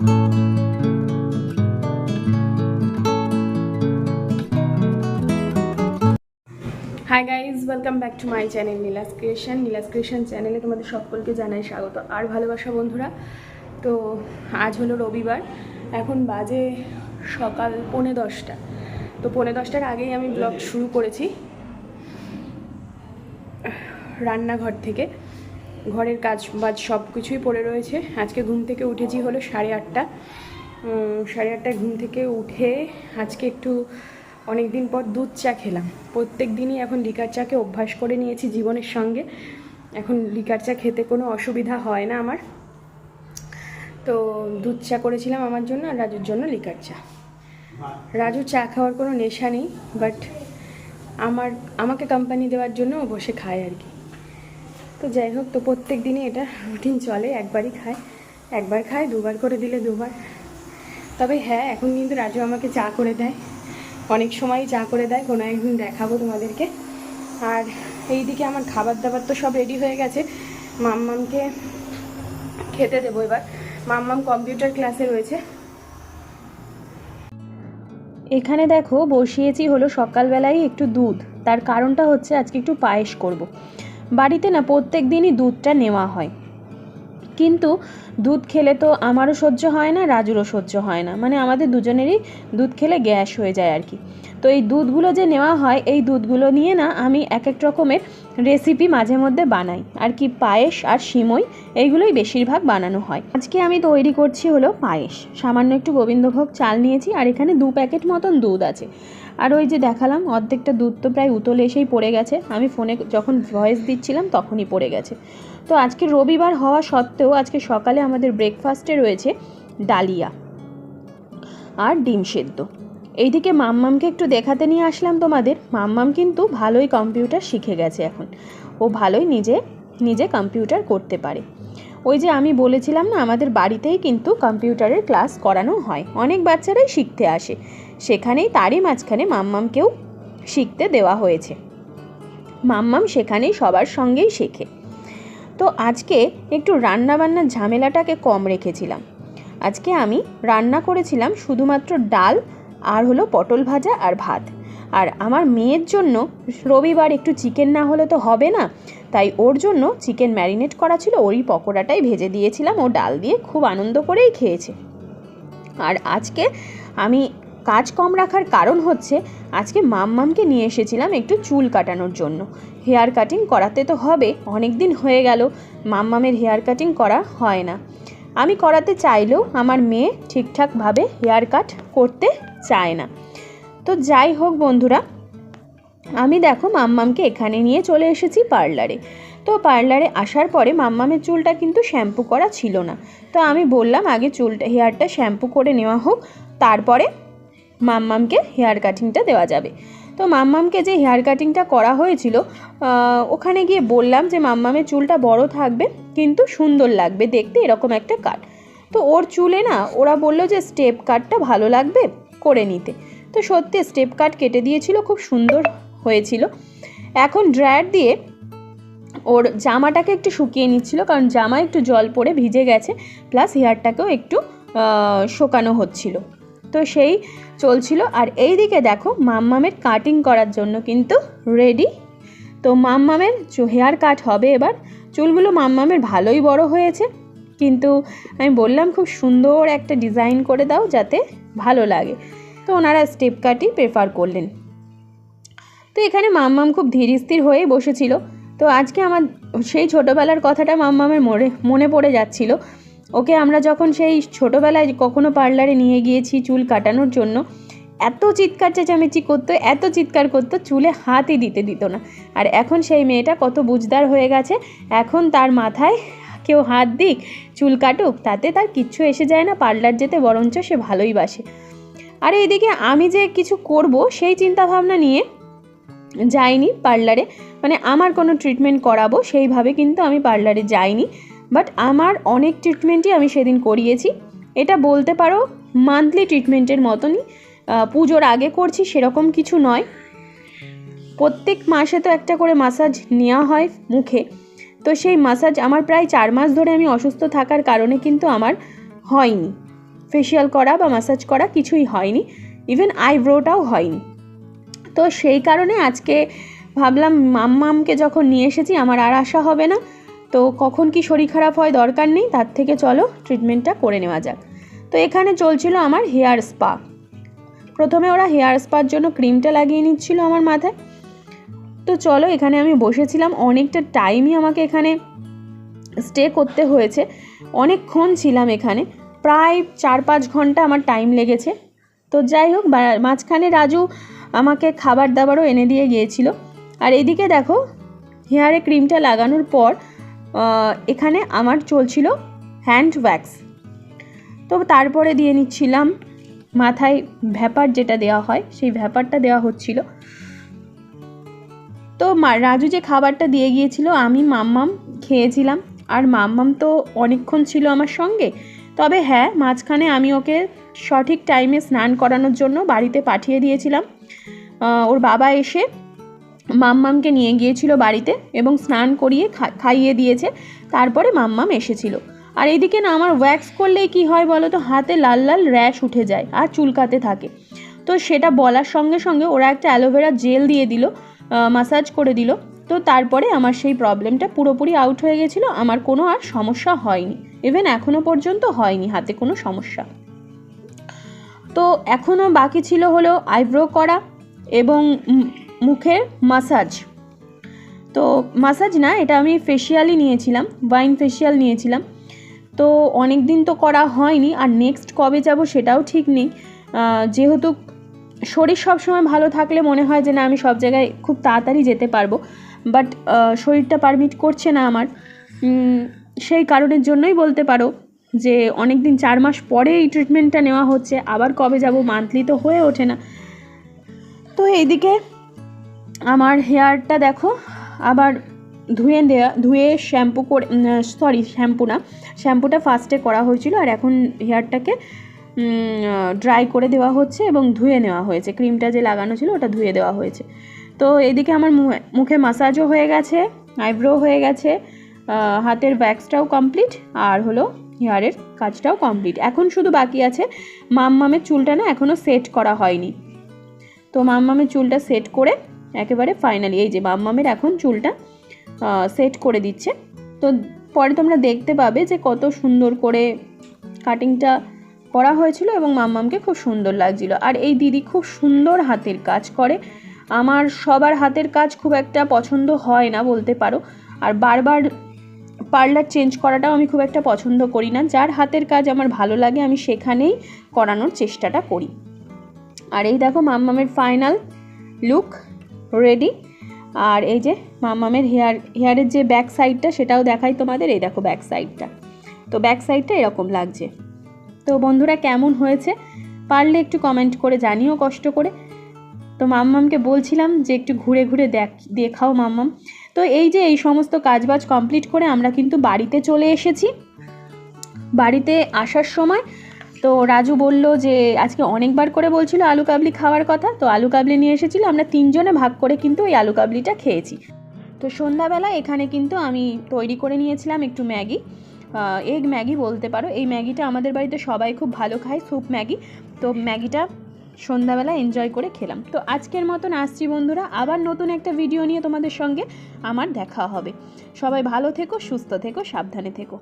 Hi guys welcome back to my channel Neela's creation Neela's creation চ্যানেলে তোমাদের সকলকে জানাই স্বাগত। আর ভালোবাসা বন্ধুরা, তো আজ হলো রবিবার, এখন বাজে সকাল পৌনে দশটা। তো পৌনে দশটার আগেই আমি ব্লগ শুরু করেছি রান্নাঘর থেকে। ঘরের কাজ বাজ সব কিছুই পড়ে রয়েছে। আজকে ঘুম থেকে উঠেছি হলো সাড়ে আটটা। সাড়ে আটটায় ঘুম থেকে উঠে আজকে একটু অনেক দিন পর দুধ চা খেলাম। প্রত্যেক দিনই এখন লিকার চাকে অভ্যাস করে নিয়েছি জীবনের সঙ্গে। এখন লিকার চা খেতে কোনো অসুবিধা হয় না আমার। তো দুধ চা করেছিলাম আমার জন্য আর রাজুর জন্য লিকার চা। রাজু চা খাওয়ার কোনো নেশা নেই বাট আমার, আমাকে কোম্পানি দেওয়ার জন্য বসে খায় আর কি। তো যাই হোক, তো প্রত্যেক দিনই এটা রুটিন চলে, একবারই খায়। একবার খায়, দুবার করে দিলে দুবার। তবে হ্যাঁ এখন কিন্তু রাজু আমাকে চা করে দেয়। অনেক সময় চা করে দেয়, কোনো একদিন দেখাবো তোমাদেরকে। আর এই দিকে আমার খাবার দাবার তো সব রেডি হয়ে গেছে। মাম্মামকে খেতে দেবো এবার। মাম্মাম কম্পিউটার ক্লাসে রয়েছে। এখানে দেখো, বসিয়েছি হলো সকালবেলায় একটু দুধ। তার কারণটা হচ্ছে আজকে একটু পায়েস করব। বাড়িতে না প্রত্যেক দিনই দুধটা নেওয়া হয়। কিন্তু দুধ খেলে তো আমারও সহ্য হয় না, রাজুরও সহ্য হয় না। মানে আমাদের দুজনেরই দুধ খেলে গ্যাস হয়ে যায় আর কি। তো এই দুধগুলো যে নেওয়া হয়, এই দুধগুলো নিয়ে না আমি এক এক রকমের রেসিপি মাঝে মধ্যে বানাই। আর কি পায়েস আর সিমই, এইগুলোই বেশিরভাগ বানানো হয়। আজকে আমি তৈরি করছি হলো পায়েস। সামান্য একটু গোবিন্দভোগ চাল নিয়েছি আর এখানে দু প্যাকেট মতন দুধ আছে। আর ওই যে দেখালাম, অর্ধেকটা দুধ তো প্রায় উতলে এসেই পড়ে গেছে। আমি ফোনে যখন ভয়েস দিচ্ছিলাম, তখনই পড়ে গেছে। তো আজকে রবিবার হওয়া সত্ত্বেও আজকে সকালে আমাদের ব্রেকফাস্টে রয়েছে ডালিয়া আর ডিম সেদ্ধ। এইদিকে মাম্মামকে একটু দেখাতে নিয়ে আসলাম তোমাদের। মাম্মাম কিন্তু ভালোই কম্পিউটার শিখে গেছে এখন। ও ভালোই নিজে নিজে কম্পিউটার করতে পারে। ওই যে আমি বলেছিলাম না, আমাদের বাড়িতেই কিন্তু কম্পিউটারের ক্লাস করানো হয়। অনেক বাচ্চারাই শিখতে আসে। সেখানেই তারই মাঝখানে মাম্মামকেও শিখতে দেওয়া হয়েছে। মাম্মাম সেখানেই সবার সঙ্গেই শেখে। তো আজকে একটু রান্নাবান্নার ঝামেলাটাকে কম রেখেছিলাম। আজকে আমি রান্না করেছিলাম শুধুমাত্র ডাল আর হলো পটল ভাজা আর ভাত। আর আমার মেয়ের জন্য রবিবার একটু চিকেন না হলে তো হবে না, তাই ওর জন্য চিকেন ম্যারিনেট করা ছিল, ওরই পকোড়াটাই ভেজে দিয়েছিলাম। ও ডাল দিয়ে খুব আনন্দ করেই খেয়েছে। আর আজকে আমি কাজ কম রাখার কারণ হচ্ছে, আজকে মাম্মামকে নিয়ে এসেছিলাম একটু চুল কাটানোর জন্য। হেয়ার কাটিং করাতে তো হবে অনেক দিন হয়ে গেল, মাম্মামের হেয়ার কাটিং করা হয় না। আমি করাতে চাইলেও আমার মেয়ে ঠিকঠাকভাবে হেয়ার কাট করতে চায় না। তো যাই হোক বন্ধুরা, আমি দেখো মাম্মামকে এখানে নিয়ে চলে এসেছি পার্লারে। তো পার্লারে আসার পরে মাম্মামের চুলটা কিন্তু শ্যাম্পু করা ছিল না। তো আমি বললাম, আগে চুলটা, হেয়ারটা শ্যাম্পু করে নেওয়া হোক, তারপরে মাম্মামকে হেয়ার কাটিংটা দেওয়া যাবে। তো মাম্মামকে যে হেয়ার কাটিংটা করা হয়েছিল ওখানে গিয়ে বললাম যে মাম্মামের চুলটা বড় থাকবে, কিন্তু সুন্দর লাগবে, দেখতে এরকম একটা কাট। তো ওর চুলে না, ওরা বলল যে স্টেপ কাটটা ভালো লাগবে করে নিতে। তো সত্যি স্টেপ কাট কেটে দিয়েছিল, খুব সুন্দর হয়েছিল। এখন ড্রায়ার দিয়ে ওর জামাটাকে একটু শুকিয়ে নিচ্ছিল, কারণ জামা একটু জল পড়ে ভিজে গেছে, প্লাস হেয়ারটাকেও একটু শোকানো হচ্ছিল। তো সেই চলছিল। আর এই দিকে দেখো, মাম্মামের কাটিং করার জন্য কিন্তু রেডি তো মাম্মামের হেয়ার কাট হবে এবার। চুলগুলো মাম্মামের ভালোই বড় হয়েছে। কিন্তু আমি বললাম, খুব সুন্দর একটা ডিজাইন করে দাও যাতে ভালো লাগে। তো ওনারা স্টেপ কাটই প্রেফার করলেন। তো এখানে মাম্মাম খুব ধীর স্থির হয়েই বসেছিল। তো আজকে আমার সেই ছোটোবেলার কথাটা মাম্মামের মনে মনে পড়ে যাচ্ছিল। ওকে আমরা যখন সেই ছোটোবেলায় কখনো পার্লারে নিয়ে গিয়েছি চুল কাটানোর জন্য, এত চিৎকার চেঁচামেচি করতো, এত চিৎকার করতো, চুলে হাতই দিতে দিত না। আর এখন সেই মেয়েটা কত বুঝদার হয়ে গেছে, এখন তার মাথায় কেউ হাত দিক, চুল কাটুক, তাতে তার কিচ্ছু এসে যায় না, পার্লার যেতে বরঞ্চ সে ভালোই বাসে। আর এইদিকে আমি যে কিছু করব, সেই চিন্তা ভাবনা নিয়ে যাইনি পার্লারে। মানে আমার কোনো ট্রিটমেন্ট করাবো, সেইভাবে কিন্তু আমি পার্লারে যাইনি। বাট আমার অনেক ট্রিটমেন্টই আমি সেদিন করিয়েছি। এটা বলতে পারো মান্থলি ট্রিটমেন্টের মতনই। পুজোর আগে করছি সেরকম কিছু নয়। প্রত্যেক মাসে তো একটা করে মাসাজ নেওয়া হয় মুখে। তো সেই মাসাজ আমার প্রায় চার মাস ধরে আমি অসুস্থ থাকার কারণে কিন্তু আমার হয়নি। ফেসিয়াল করা বা ম্যাসাজ করা কিছুই হয়নি। ইভেন আইব্রোটাও হয়নি। তো সেই কারণে আজকে ভাবলাম মাম্মামকে যখন নিয়ে এসেছি, আমার আর আশা হবে না। তো কখন কি শরীর খারাপ হয় দরকার নেই, তার থেকে চলো ট্রিটমেন্টটা করে নেওয়া যাক। তো এখানে চলছিল আমার হেয়ার স্পা প্রথমে ওরা হেয়ার স্পার জন্য ক্রিমটা লাগিয়ে নিচ্ছিল আমার মাথায়। তো চলো, এখানে আমি বসেছিলাম। অনেকটা টাইমই আমাকে এখানে স্টে করতে হয়েছে। অনেকক্ষণ ছিলাম এখানে। প্রায় চার পাঁচ ঘণ্টা আমার টাইম লেগেছে। তো যাই হোক মাঝখানে রাজু আমাকে খাবার দাবারও এনে দিয়ে গিয়েছিল। আর এদিকে দেখো হেয়ারে ক্রিমটা লাগানোর পর এখানে আমার চলছিল হ্যান্ড ওয়্যাক্স তো তারপরে দিয়ে নিচ্ছিলাম মাথায় ভ্যাপার যেটা দেওয়া হয়, সেই ভ্যাপারটা দেওয়া হচ্ছিল। তো রাজু যে খাবারটা দিয়ে গিয়েছিল, আমি মাম্মাম খেয়েছিলাম। আর মাম্মাম তো অনেকক্ষণ ছিল আমার সঙ্গে। তবে হ্যাঁ মাঝখানে আমি ওকে সঠিক টাইমে স্নান করানোর জন্য বাড়িতে পাঠিয়ে দিয়েছিলাম। ওর বাবা এসে মাম্মামকে নিয়ে গিয়েছিল বাড়িতে এবং স্নান করিয়ে খাইয়ে দিয়েছে। তারপরে মাম্মাম এসেছিল। আর এদিকে না, আমার ওয়্যাক্স করলেই কি হয় বলো তো? হাতে লাল লাল র্যাশ উঠে যায় আর চুলকাতে থাকে। তো সেটা বলার সঙ্গে সঙ্গে ওরা একটা অ্যালোভেরা জেল দিয়ে দিল মাসাজ করে দিল। তো তারপরে আমার সেই প্রবলেমটা পুরোপুরি আউট হয়ে গেছিল। আমার কোনো আর সমস্যা হয়নি। ইভেন এখনও পর্যন্ত হয়নি হাতে কোনো সমস্যা। তো এখনও বাকি ছিল হলো আইব্রো করা এবং মুখের মাসাজ তো মাসাজ না, এটা আমি ফেসিয়ালই নিয়েছিলাম ওয়াইন ফেসিয়াল নিয়েছিলাম। তো অনেক দিন তো করা হয়নি, আর নেক্সট কবে যাব সেটাও ঠিক নেই। যেহেতু শরীর সবসময় ভালো থাকলে মনে হয় যে, না, আমি সব জায়গায় খুব তাড়াতাড়ি যেতে পারব। বাট শরীরটা পারমিট করছে না আমার। সেই কারণের জন্যই বলতে পারো যে অনেক দিন চার মাস পরে এই ট্রিটমেন্টটা নেওয়া হচ্ছে, আবার কবে যাব মান্থলি তো হয়ে ওঠে না। তো এইদিকে আমার হেয়ারটা দেখো, আবার ধুয়ে দেওয়া ধুয়ে শ্যাম্পু করে সরি শ্যাম্পু না, শ্যাম্পুটা ফার্স্টে করা হয়েছিল আর এখন হেয়ারটাকে ড্রাই করে দেওয়া হচ্ছে এবং ধুয়ে নেওয়া হয়েছে। ক্রিমটা যে লাগানো ছিল ওটা ধুয়ে দেওয়া হয়েছে। তো এদিকে আমার মুখে মাসাজও হয়ে গেছে আইব্রো হয়ে গেছে হাতের ব্যাক্সটাও কমপ্লিট আর হলো হেয়ারের কাজটাও কমপ্লিট এখন শুধু বাকি আছে মাম মামের চুলটা না এখনও সেট করা হয়নি। তো মাম মামের চুলটা সেট করে একেবারে ফাইনালি এই যে মাম্মামের এখন চুলটা সেট করে দিচ্ছে। তো পরে তোমরা দেখতে পাবে যে কত সুন্দর করে কাটিংটা করা হয়েছিল এবং মাম্মামকে খুব সুন্দর লাগছিল। আর এই দিদি খুব সুন্দর হাতের কাজ করে। আমার সবার হাতের কাজ খুব একটা পছন্দ হয় না বলতে পারো। আর বারবার পার্লার চেঞ্জ করাটাও আমি খুব একটা পছন্দ করি না। যার হাতের কাজ আমার ভালো লাগে, আমি সেখানেই করানোর চেষ্টাটা করি। আর এই দেখো মাম্মামের ফাইনাল লুক রেডি আর এই যে মাম্মামের হেয়ার হেয়ারের যে ব্যাক সাইডটা সেটাও দেখাই তোমাদের। এই দেখো ব্যাক সাইডটা তো ব্যাক সাইডটা এরকম লাগছে। তো বন্ধুরা, কেমন হয়েছে? পারলে একটু কমেন্ট করে জানিও, কষ্ট করে। তো মাম্মামকে বলছিলাম যে একটু ঘুরে ঘুরে দেখ, দেখাও মাম্মাম তো এই যে এই সমস্ত কাজবাজ কমপ্লিট করে আমরা কিন্তু বাড়িতে চলে এসেছি। বাড়িতে আসার সময় তো রাজু বলল যে, আজকে অনেকবার করে বলছিল আলু কাবলি খাওয়ার কথা, তো আলু কাবলি নিয়ে এসেছিল, আমরা তিনজনে ভাগ করে কিন্তু এই আলু কাবলিটা খেয়েছি। তো সন্ধ্যাবেলা এখানে কিন্তু আমি তৈরি করে নিয়েছিলাম একটু ম্যাগি এগ ম্যাগি বলতে পারো। এই ম্যাগিটা আমাদের বাড়িতে সবাই খুব ভালো খায় স্যুপ ম্যাগি। তো ম্যাগিটা সন্ধ্যাবেলা এনজয় করে খেলাম। তো আজকের মতন আসছি বন্ধুরা, আবার নতুন একটা ভিডিও নিয়ে তোমাদের সঙ্গে আমার দেখা হবে। সবাই ভালো থেকো, সুস্থ থেকো, সাবধানে থেকো।